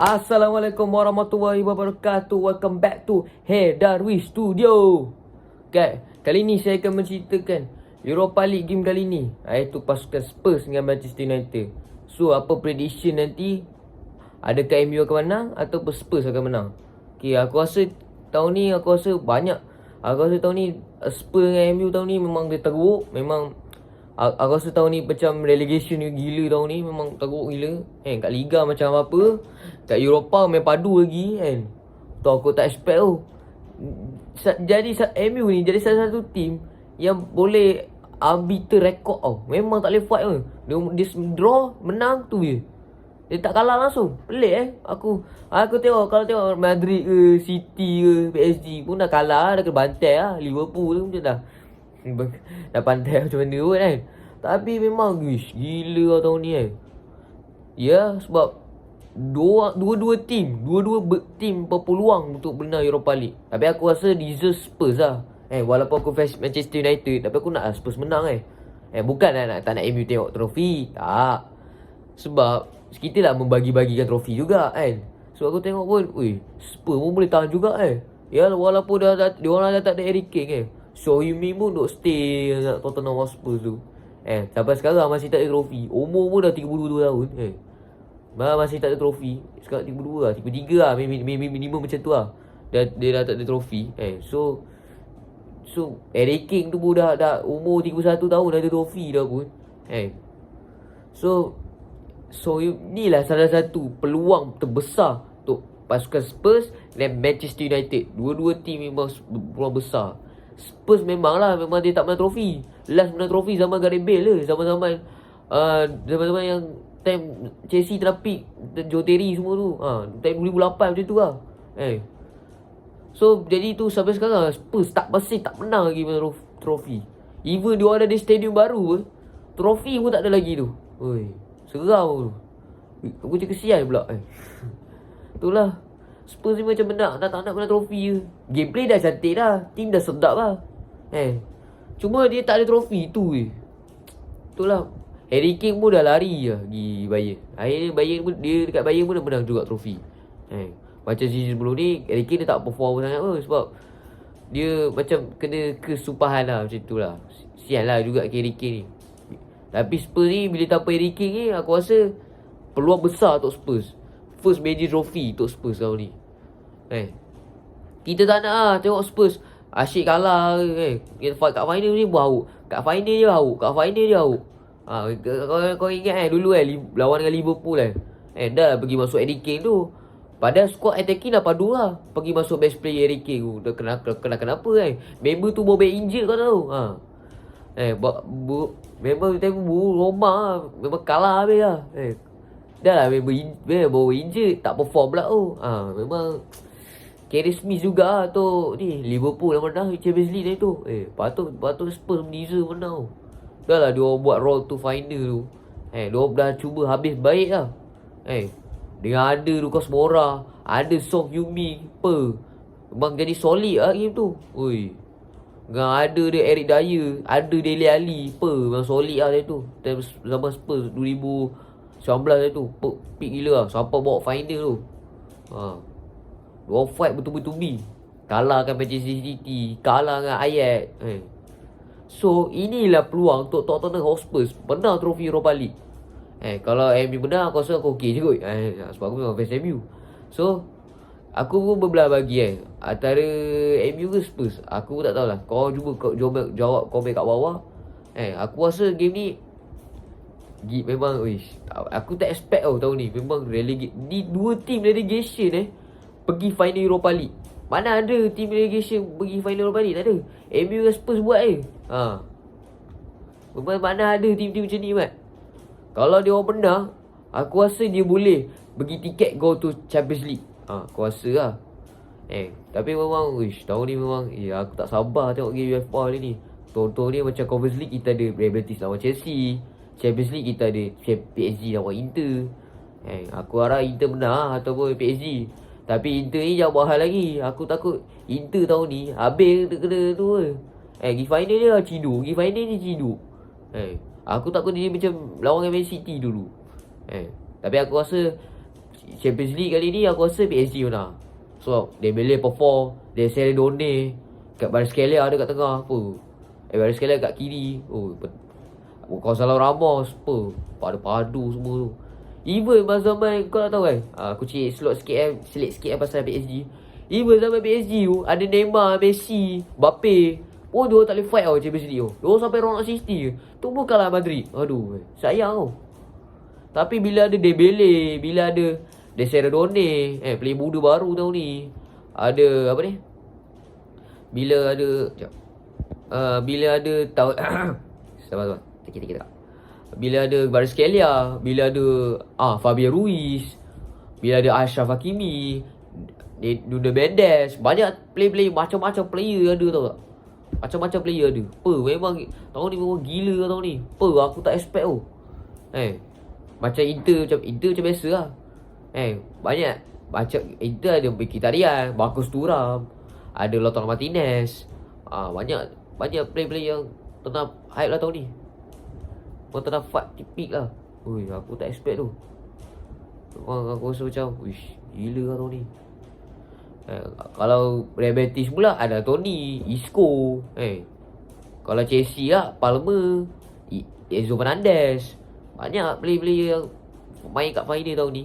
Assalamualaikum warahmatullahi wabarakatuh. Welcome back to Hey Darwish Studio. Okay, kali ni saya akan menceritakan Europa League game kali ni. Iaitu pasukan Spurs dengan Manchester United. So, apa prediction nanti? Adakah MU akan menang Ataupun Spurs akan menang? Okay, aku rasa tahun ni aku rasa banyak. Aku rasa tahun ni Spurs dengan MU tahun ni memang dia teruk. Memang Aku rasa tahun ni macam relegation gila tahun ni. Memang teruk gila. Kan Kat Liga macam apa Kat Eropah main padu lagi kan. Tu aku tak expect tu Jadi MU ni jadi salah satu team Yang boleh Arbiter rekod tau. Memang tak boleh fight pun Dia, dia draw Menang tu je. Dia tak kalah langsung. Pelik eh Aku. Aku tengok Kalau tengok Madrid ke City ke PSG pun dah kalah. Dah kena bantai lah Liverpool tu macam dah Dah pandai macam mana pun kan? Tapi memang Wish Gila lah tahun ni kan? Ya sebab Dua Dua-dua team Dua-dua team berpeluang Untuk menang Europa League. Tapi aku rasa Deserve Spurs lah. Eh walaupun aku fans Manchester United Tapi aku nak lah Spurs menang eh. Eh bukan lah nak, Tak nak MU tengok trofi. Tak. Sebab Kita lah membagi-bagikan trofi juga kan? So aku tengok pun Ui Spurs pun boleh tahan juga eh. Ya walaupun dah, dah Dia orang dah tak ada Harry Kane eh So Heung-min pun duk stay Dengan Tottenham Hotspur tu. Eh sampai sekarang masih tak ada trofi. Umur pun dah 32 tahun eh. Bah, masih tak ada trofi. Sekarang 32 lah 33 lah maybe minimum macam tu lah. Dia, dia dah tak ada trofi Eh. So So Harry Kane tu pun dah, dah Umur 31 tahun dah ada trofi dah pun Eh. So So ni lah salah satu Peluang terbesar Untuk pasukan Spurs Dan Manchester United. Dua-dua team memang peluang besar Spurs memang lah Memang dia tak menang trofi. Last menang trofi zaman Gareth Bale le Zaman-zaman uh, Zaman-zaman yang Time Chelsea terapi Joe Terry semua tu. Ha, Time 2008 macam tu lah. Eh. So jadi tu sampai sekarang Spurs tak masih tak menang lagi menang trof- trofi. Even dia ada di stadium baru Trofi pun tak ada lagi tu. Oi, Seram tu. Aku macam kesian pula eh. Itulah Spurs ni macam nak, nak tak nak menang trofi je. Gameplay dah cantik dah. Team dah sedap lah. Eh. Cuma dia tak ada trofi tu je. Itulah Harry Kane pun dah lari je Pergi Bayern. Akhirnya Bayern pun Dia dekat Bayern pun dah menang juga trofi. Eh. Macam season sebelum ni Harry Kane dia tak perform sangat pun Sebab Dia macam Kena kesupahan lah Macam tu lah. Sian lah juga Harry Kane ni. Tapi Spurs ni Bila tanpa Harry Kane ni Aku rasa Peluang besar untuk Spurs. First major trophy Untuk Spurs tahun ni Eh Kita tak nak lah Tengok Spurs. Asyik kalah eh. Kat final ni bau Kat final dia bau Kat final dia bau ha, kau, kau ingat eh Dulu eh Lawan dengan Liverpool eh. Eh dah lah pergi masuk Harry Kane tu. Padahal squad attacking dah padu lah. Pergi masuk best player Harry Kane. Tu Dah kena, kena, kena kenapa eh? Member tu bawa injured kau tahu? Ha. Eh bu, bu, Member tu bu Roma lah. Memang kalah habis lah. Eh Dah lah member, in, member injured Tak perform pula tu ha, Memang Kerry Smith juga lah tu. Ni Liverpool yang menang Champions League ni tu. Eh patut Patut Spurs deserve menang Dah lah dia buat roll to final tu. Eh dia dah cuba habis baik lah. Eh Dengan ada Lucas Moura Ada Song Yumi Apa? Memang jadi solid lah game tu. Ui. Dengan ada dia Eric Dyer Ada Dele Ali Apa? Memang solid lah dia tu. Time zaman Spurs 2019 dia tu. Pe- Peak gila lah. Sampai bawa final tu. Ha Dua fight betul-betul Kalahkan Manchester City Kalah dengan Ajax. Eh. So inilah peluang untuk Tottenham Hotspur Menang trofi Europa League. Eh kalau MU menang aku rasa aku okey je kot eh, Sebab aku memang fans MU So Aku pun berbelah bagi eh Antara MU ke Spurs. Aku pun tak tahulah. Kau cuba kau jawab, jawab komen kat bawah. Eh aku rasa game ni Gi- Memang wish Aku tak expect tau tahun ni. Memang relegate Ni dua team relegation eh Pergi final Europa League. Mana ada team relegation Pergi final Europa League? Tak ada. MU dengan Spurs buat eh ha. Memang mana ada team-team macam ni Mat? Kalau dia orang menang Aku rasa dia boleh Bagi tiket go to Champions League. Ha, Aku rasa lah. Eh Tapi memang Wish tahun ni memang Ya aku tak sabar tengok game UEFA ni ni. Contoh ni macam Conference League Kita ada Real Betis lawan Chelsea. Champions League kita ada PSG lawan Inter. Eh, aku harap Inter lah ataupun PSG. Tapi Inter ni jauh mahal lagi. Aku takut Inter tahun ni habis dia kena tu ke. Eh, pergi final dia lah ciduk. Pergi final dia ciduk. Eh, aku takut dia macam lawan dengan Man City dulu. Eh, tapi aku rasa Champions League kali ni aku rasa PSG menang. So, Dembele perform, De Seredone kat Bariskelia ada kat tengah apa. Eh Bariskelia kat kiri. Oh, Gonzalo Ramos apa. Padu-padu semua tu. Even masa main kau tahu kan. Ha, aku cik slot sikit eh, selit sikit eh pasal PSG. Even zaman PSG tu ada Neymar, Messi, Mbappe. Oh, dia tak boleh fight tau Champions League tu. Dia sampai round 60. Tu bukanlah Madrid. Aduh, sayang tau. Tapi bila ada Dembele, bila ada Deserodone, eh player muda baru tahun ni. Ada apa ni? Bila ada jap. Uh, bila ada tahun sabar sabar. Tikit tikit. Bila ada Bariskelia, bila ada ah Fabio Ruiz, bila ada Ashraf Hakimi, Nuno Mendes, banyak player-player macam-macam player ada tau tak? Macam-macam player ada. Apa memang tahun ni memang gila tahun ni. Apa aku tak expect tu. Eh, macam Inter macam Inter macam biasa lah. Eh, banyak macam Inter ada Mkhitaryan, Marcus Thuram, ada Lautaro Martinez. Ah, banyak banyak player-player yang tengah hype lah tahun ni. Memang tengah fight tipik lah. Ui, aku tak expect tu. Memang aku rasa macam, wish, gila lah ni. Eh, kalau Real Betis pula ada Tony, Isco, eh. Kalau Chelsea lah, Palmer, Enzo Fernandez. Banyak player-player yang main kat final tahun ni.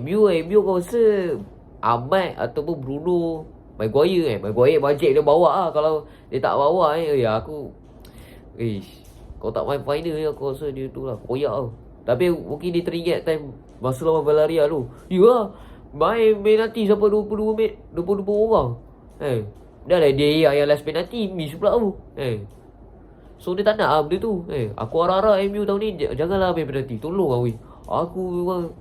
MU, MU kau rasa Ahmad ataupun Bruno Maguire eh. Maguire bajet dia bawa lah. Kalau dia tak bawa eh, ya aku... Ish, kau tak main final ya, aku rasa dia tu lah. Koyak tau. Tapi mungkin dia teringat time masa lawan Valeria tu. Ya lah. Main penalti sampai 22 minit. 22 orang. Eh. Dah lah dia yang last penalti. Miss pula tu. Eh. So dia tak nak lah benda tu eh, Aku harap-harap MU tahun ni Janganlah ambil penalti Tolong lah weh Aku memang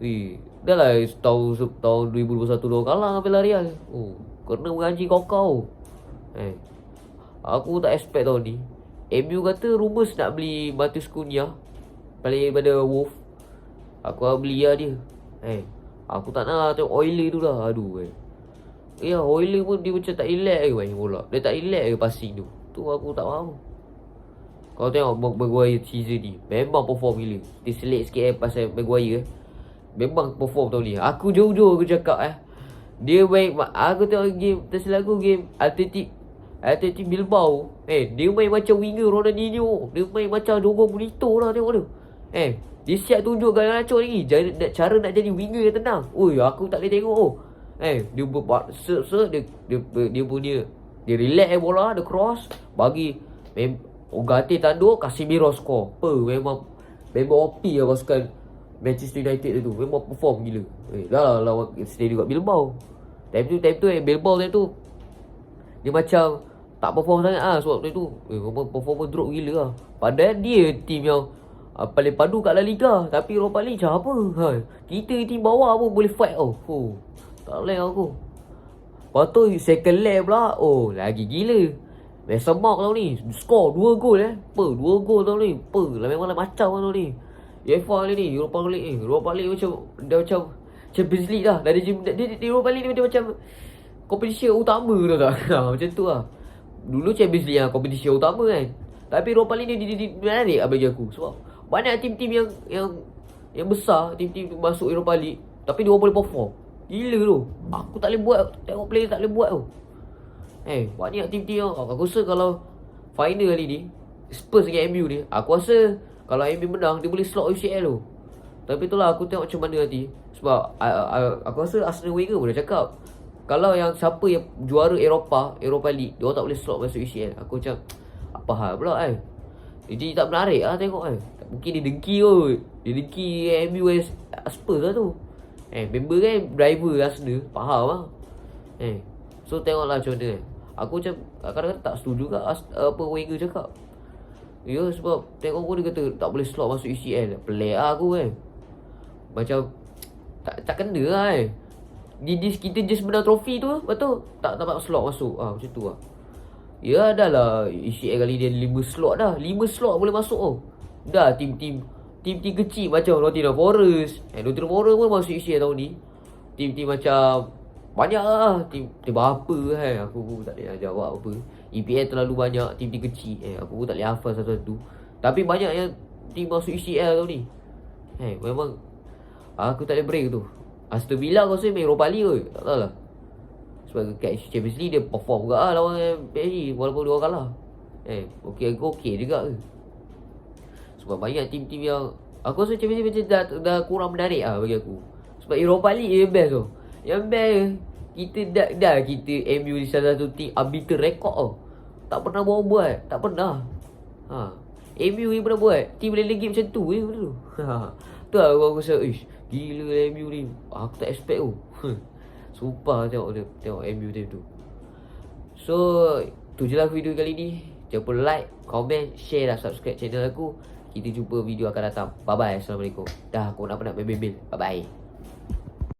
Weh Dah lah tahun, tahun 2021 Dia kalah dengan Villarreal Oh Kena mengaji kau-kau Eh Aku tak expect tahun ni MU kata rumours nak beli Matheus Cunha Paling daripada Wolf. Aku nak beli lah dia. Eh Aku tak nak lah tengok Oiler tu lah Aduh eh. Ya Oiler pun dia macam tak relax ke main bola Dia tak relax ke passing tu. Tu aku tak faham kau tengok Maguire season ni. Memang perform gila. Dia selit sikit eh pasal Maguire eh. Memang perform tahun ni. Aku jauh-jauh aku cakap eh. Dia main Aku tengok game Tersilap aku game Atletic Atletic Bilbao. Eh dia main macam winger Ronaldinho. Dia main macam Dorong Bonito lah tengok dia. Eh Dia siap tunjuk gaya lagi. Cara, cara nak jadi winger yang tenang. Ui aku tak boleh tengok. Oh. Eh dia buat Ser-ser dia, dia, dia, dia punya Dia relax eh bola Dia cross. Bagi Mem Ugarte tanduk Casemiro score. Apa memang Memang OP lah pasukan Manchester United tu. Memang perform gila. Eh, Dah lah lawan Stadium kat Bilbao. Time tu Time tu eh Bilbao time tu Dia macam Tak perform sangat lah. Sebab time tu eh, perform drop gila lah. Padahal dia team yang uh, Paling padu kat La Liga. Tapi Europa League macam apa? Ha, Kita team bawah pun boleh fight tau. Oh, Tak boleh aku. Lepas tu second leg pula Oh lagi gila. Mason Mount tahun ni Skor 2 gol eh. Apa 2 gol tahun ni. Apa lah memang lah macam tahun ni. UEFA ni ni Europa League ni. Europa League macam Dah macam Champions League lah. Dari dia, dia, dia, Europa League ni dia macam Competition utama tu tak? Macam tu lah Dulu Champions League yang competition utama kan. Tapi Europa League ni dia, menarik lah bagi aku. Sebab Banyak tim-tim yang Yang Yang besar Tim-tim masuk Europa League Tapi dia boleh perform. Gila tu. Aku tak boleh buat Tengok player tak boleh buat tu. Eh, banyak tim-tim yang aku rasa kalau final kali ni Spurs dengan MU ni, aku rasa kalau MU menang dia boleh slot UCL tu. Tapi itulah aku tengok macam mana nanti. Sebab I, I, aku rasa Arsenal Wenger pun dah cakap kalau yang siapa yang juara Eropah, Europa League, dia tak boleh slot masuk UCL. Aku macam apa hal pula eh. Jadi tak menarik lah tengok eh. Mungkin dia dengki kot. Dia dengki MU Spurs lah tu. Eh, member kan driver Arsenal, faham lah. Eh, so tengoklah macam mana eh. Aku macam kadang-kadang tak setuju juga apa Wenger cakap. Ya sebab tengok pun dia kata tak boleh slot masuk UCL. Pelik lah aku kan. Macam tak tak kena lah eh. Di, di, kita just menang trofi tu betul tak dapat slot masuk. Ah macam tu lah. Ya dah lah UCL kali dia 5 slot dah. 5 slot boleh masuk oh. Dah tim-tim tim-tim kecil macam Nottingham Forest. Eh Nottingham Forest pun masuk UCL tahun ni. Tim-tim macam banyak lah Tim, tim apa kan Aku pun tak boleh jawab apa EPL terlalu banyak Tim-tim kecil eh, Aku pun tak boleh hafal satu-satu Tapi banyak yang Tim masuk ECL tau ni Eh memang Aku tak boleh break tu Aston Villa kau rasa main Europa League kot Tak tahu lah Sebab kat Champions League dia perform juga lah lawan PSG Walaupun dia orang kalah. Eh, okey aku okey juga ke? Sebab banyak tim-tim yang Aku rasa Champions League macam dah, dah kurang menarik lah bagi aku. Sebab Europa League yang best tu. Yang best Kita dah, dah kita MU di salah satu tim Arbiter rekod tau. Tak pernah buat buat. Tak pernah. Ha. MU yang pernah buat. Tim boleh lagi macam tu je benda tu. Ha. Tu lah aku rasa Ish Gila lah MU ni. Aku tak expect tu. Sumpah tengok dia Tengok MU time tu. So Tu je lah video kali ni. Jangan lupa like, comment, share dan subscribe channel aku. Kita jumpa video akan datang. Bye bye Assalamualaikum. Dah aku nak penat bil Bye bye